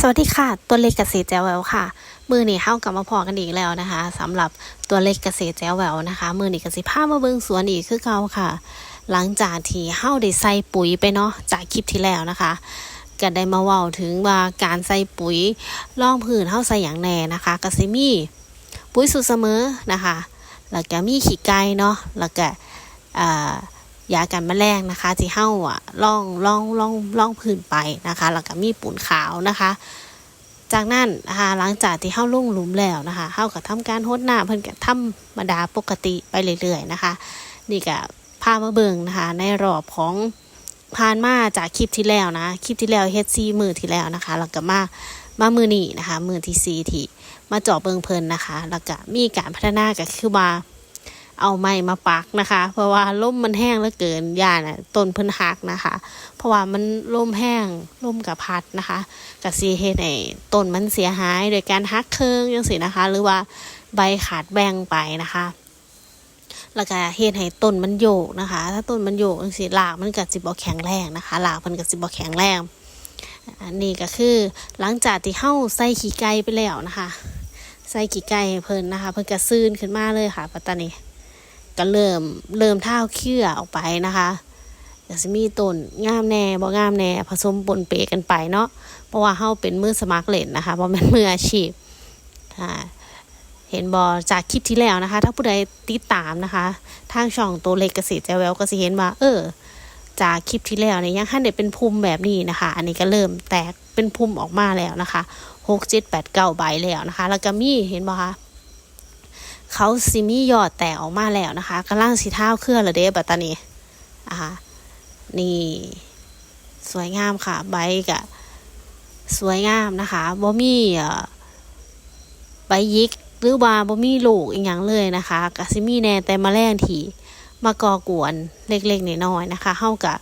สวัสดีค่ะ ตัวเล็กเกษตรแจวแววค่ะ มือนี่เข้ากลับมาพอกันอีกแล้วนะคะสำหรับตัวเล็กเกษตรแจวแววนะคะ มือนี่กสิภามาเบิ่งสวนอีกคือเก่าค่ะ หลังจากที่เฮาได้ใส่ปุ๋ยไปเนาะจากคลิปที่แล้วนะคะก็ได้มาเว้าถึงว่าการใส่ปุ๋ยร่องพื้นเฮาใส่อย่างแน่นะคะก็สิมีปุ๋ยสูตรเสมอนะคะแล้วก็มีขี้ไก่เนาะแล้วก็อ่า ยากันแมลงนะคะที่เฮาอะล่องล่องล่องล่องพื้นไปนะคะแล้วก็มีปูนขาวนะคะ จากนั้นนะคะหลังจากที่เฮาล่งหลุมแล้วนะคะเฮาก็ทำการหดหน้ำเพิ่นก็ธรรมดาปกติไปเรื่อยๆนะคะ นี่ก็พามาเบิ่งนะคะ ในรอบของผ่านมาจากคลิปที่แล้วนะคลิปที่แล้วเฮ็ดซีมือที่แล้วนะคะแล้วก็มามามือนี้นะคะมือที่ซีที่มาเจาะเบิงเพลินนะคะ แล้วก็มีการพัฒนาก็คือว่า เอาไม้มาปักนะคะ เพราะว่าล่มมันแห้งเหลือเกินยาน่ะต้นเพิ่นหักนะคะ เพราะว่ามันล่มแห้งล่มกับพัดนะคะกับซีเฮดให้ต้นมันเสียหายโดยการหักเคิงจังซี่นะคะ หรือว่าใบขาดแบ่งไปนะคะแล้วก็เฮ็ดให้ต้นมันโยกนะคะ ถ้าต้นมันโยกจังซี่รากมันก็สิบ่แข็งแรงนะคะรากมันก็สิบ่แข็งแรงอันนี้ก็คือหลังจากที่เฮาใส่ขี้ไก่ไปแล้วนะคะ ใส่ขี้ไก่เพิ่นนะคะ เพิ่นก็ซื่นขึ้นมาเลยค่ะปัตตานี ก็เริ่มเริ่มเท้าเคี่ยออกไปนะคะก็สิมีต้นงามแน่บ่งามแน่ผสมปนเปกันไปเนาะเพราะว่าเฮาเป็นมือสมัครเล่นนะคะบ่แม่นมืออาชีพอ่าเห็นบอจากคลิปที่แล้วนะคะ ถ้าผู้ใดติดตามนะคะ ทางช่องตัวเล็กเกษตรแจวแววก็สิเห็นว่า เออ จากคลิปที่แล้วเนี่ยยังขั้นเด็เป็นภูมิแบบนี้นะคะ อันนี้ก็เริ่มแตกเป็นภูมิออกมาแล้วนะคะหกเจ็ดแปดเก้าใบแล้วนะคะ แล้วก็มีเห็นบ่คะ เขาซิมียอดแตกออกมาแล้วนะคะกำลังสีเท้าเคลื่อนเลยเด้บัตตานีอะนี่สวยงามค่ะ ใบกะสวยงามนะคะบ่มีใบยิกหรือว่าบ่มีลูกอีกอย่างเลยนะคะกะสิมีแน่แต่มาแรงทีมาก่อกวนเล็กๆน้อยๆนะคะเฮากับ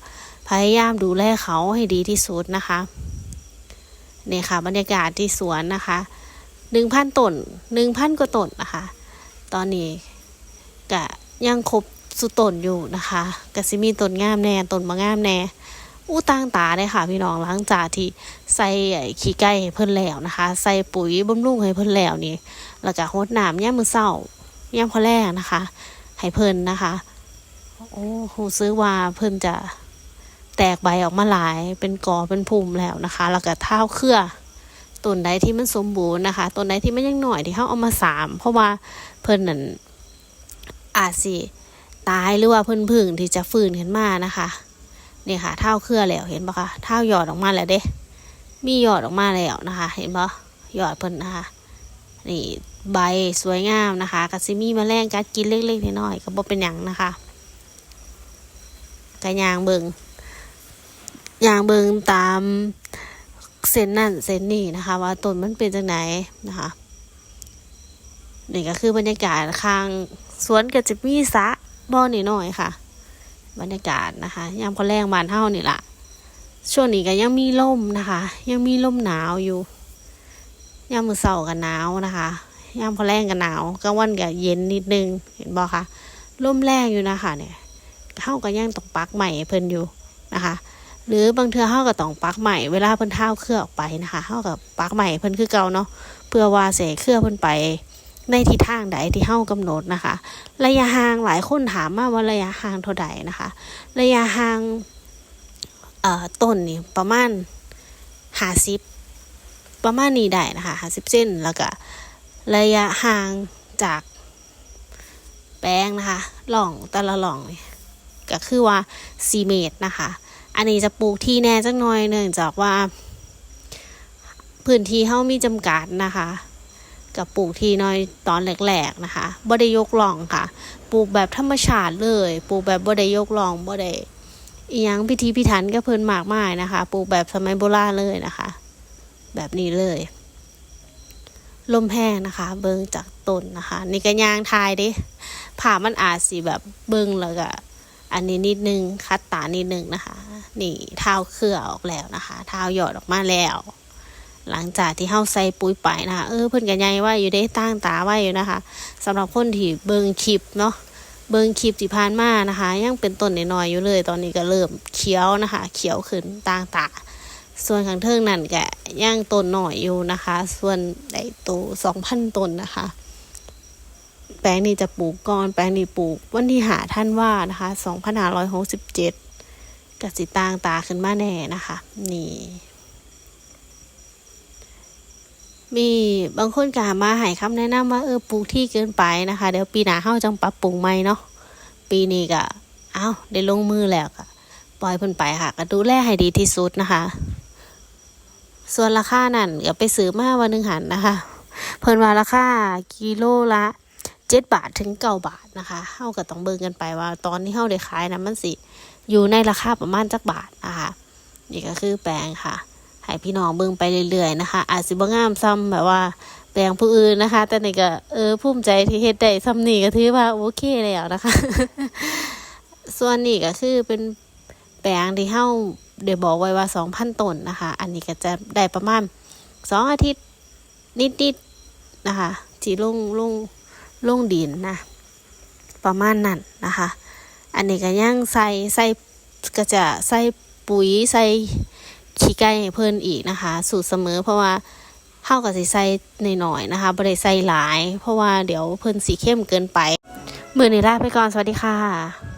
พยายามดูแลเขาให้ดีที่สุดนะคะนี่ค่ะ บรรยากาศที่สวนนะคะหนึ่งพันต้นหนึ่งพันกว่าต้นนะคะ ตอนนี้กะยังครบสุดตนอยู่นะคะกะสิมีตนงามแน่ตนมางามแน่อู้ต่างตาเลยค่ะพี่น้องหลังจากที่ใส่ขี้ไก่ให้เพิ่นแล้วนะคะ ใส่ปุ๋ยบำรุงให้เพิ่นแล้วนี่แล้วก็รดน้ำย่ามมือเศร้าย่ามพอแรกนะคะ ให้เพิ่นนะคะโอ้โหซื้อว่าเพิ่นจะแตกใบออกมาหลายเป็นกอเป็นพุ่มแล้วนะคะ แล้วก็เท้าเครือ ต้นใดที่มันสมบูรณ์นะคะต้นใดที่มันยังหน่อยที่เขาเอามาสามเพราะว่าเพิ่นนั่นอาจสิตายหรือว่าเพิ่นพึ่งที่จะฟื้นขึ้นมานะคะนี่ค่ะเท้าเครือแล้วเห็นปะคะเท้าหยอดออกมาแล้วเด้ มีหยอดออกมาแล้วนะคะ เห็นปะหยอดเพิ่นนะคะนี่ใบสวยงามนะคะกซิมีแมลงกัดกินเล็กๆน้อยๆก็บ่เป็นหยังนะคะกระยางเบิงยางเบิงตาม เส้นนั่นเส้นนี่นะคะ ว่าต้นมันเป็นจังไหนนะคะนี่ก็คือบรรยากาศข้างสวนก็จะมีสระบ่อนี่หน่อยค่ะ บรรยากาศนะคะยามพอแรงบานเท่านี่ละช่วงนี้ก็ยังมีลมนะคะ ยังมีลมหนาวอยู่ยามมือเสาร์กันหนาวนะคะยามพอแรงกันหนาวกลางวันก็เย็นนิดนึงเห็นบอกคะลมแรงอยู่นะคะเนี่ยเข้ากับย่างตองปักใหม่เพิ่นอยู่นะคะ หรือบางเทือเข้ากับตองปักใหม่เวลาเพิ่นเท้าเครือออกไปนะคะเข้ากับปักใหม่เพิ่นคือเก่าเนาะเพื่อว่าเสเครือเพิ่นไปในทิศทางใดที่เข้ากำหนดนะคะ ระยะห่างหลายคนถามมาว่าระยะห่างเท่าใดนะคะ ระยะห่างเอ่อต้นนี่ประมาณห้าสิบประมาณนี้ได้นะคะห้าสิบเซนแล้วก็ระยะห่างจากแป้งนะคะหล่องแต่ละหล่องก็คือว่า 4 เมตรนะคะ อันนี้จะปลูกที่แน่จังน้อยเนื่องจากว่า พื้นที่เฮามีจำกัดนะคะ กับปลูกที่น้อยตอนแรกๆนะคะบ่ได้ยกหล่องค่ะ ปลูกแบบธรรมชาติเลย ปลูกแบบบ่ได้ยกหล่องบ่ได้อียังพิธีพิถันก็เพิ่นมากมายนะคะ ปลูกแบบสมัยโบราณเลยนะคะ แบบนี้เลยลมแห้งนะคะ เบิงจากต้นนะคะ นี่ก็ยางทายดิผ่ามันอาจสีแบบเบิงแล้วก็ อันนี้นิดนึงคัดตานิดนึงนะคะ นี่เท้าเครือออกแล้วนะคะเท้าหยอดออกมาแล้ว หลังจากที่เฮาใส่ปุ๋ยไปนะคะเออเพิ่อนกันใหญ่ว่าอยู่ได้ตั้งตาไว้อยู่นะคะสำหรับคนที่เบิงคลิปเนาะเบิงคลิปที่ผ่านมานะคะ ยังเป็นต้นน้อยๆอยู่เลย ตอนนี้ก็เริ่มเขียวนะคะ เขียวขึ้นตั้งตาส่วนข้างเทิงนั่นก็ย่างต้นหน่อยอยู่นะคะ ส่วนไอ้ตัวสองพันต้นนะคะ แปลงนี้จะปลูกก่อน แปลงนี้ปลูก วันที่หาท่านว่านะคะสองพันห้าร้อยหกสิบเจ็ดกสิตางตาขึ้นมาแน่นะคะ นี่ มีบางคนก็มาให้คำแนะนำว่าเออปลูกที่เกินไปนะคะ เดี๋ยวปีหน้าเฮาจังปรับปรุงใหม่เนาะปีนี้ก็เอ้าได้ลงมือแล้วก็ปล่อยเพิ่นไปค่ะ ก็ดูแลให้ดีที่สุดนะคะ ส่วนราคานั่นก็ไปซื้อมาวันหนึงหันนะคะ เพิ่นว่าราคากิโลละ เจ็ดบาทถึงเก้าบาทนะคะเฮาก็ต้องเบิ่งกันไปว่า ตอนที่เฮาได้ขายนะมันสิ อยู่ในราคาประมาณจักบาทนะคะนี่ก็คือแปลงค่ะ ให้พี่น้องเบิ่งไปเรื่อยๆนะคะ อาจสิบ่งามซ้ำแบบว่าแปลงผู้อื่นนะคะ แต่นี่ก็เออภูมิใจที่เฮ็ดได้ซ้ำนี่ก็ถือว่าโอเคแล้วนะคะ ส่วนนี้ก็คือเป็นแปลงที่เฮาเดี๋ยวบอกไว้ว่า2,000ต้นนะคะ อันนี้ก็จะได้ประมาณสองอาทิตย์นิดๆนะคะที่ลงลง ลงดินนะ ประมาณนั้นนะคะ อันนี้ก็ยังใส่ใส่ก็จะใส่ปุ๋ยใส่ขี้ไก่ให้เพิ่นอีกนะคะ สูตรเสมอเพราะว่าเข้าก็สิใส่หน่อยๆนะคะบ่ได้ใส่หลาย เพราะว่าเดี๋ยวเพิ่นสีเข้มเกินไป มือในลาไปก่อนสวัสดีค่ะ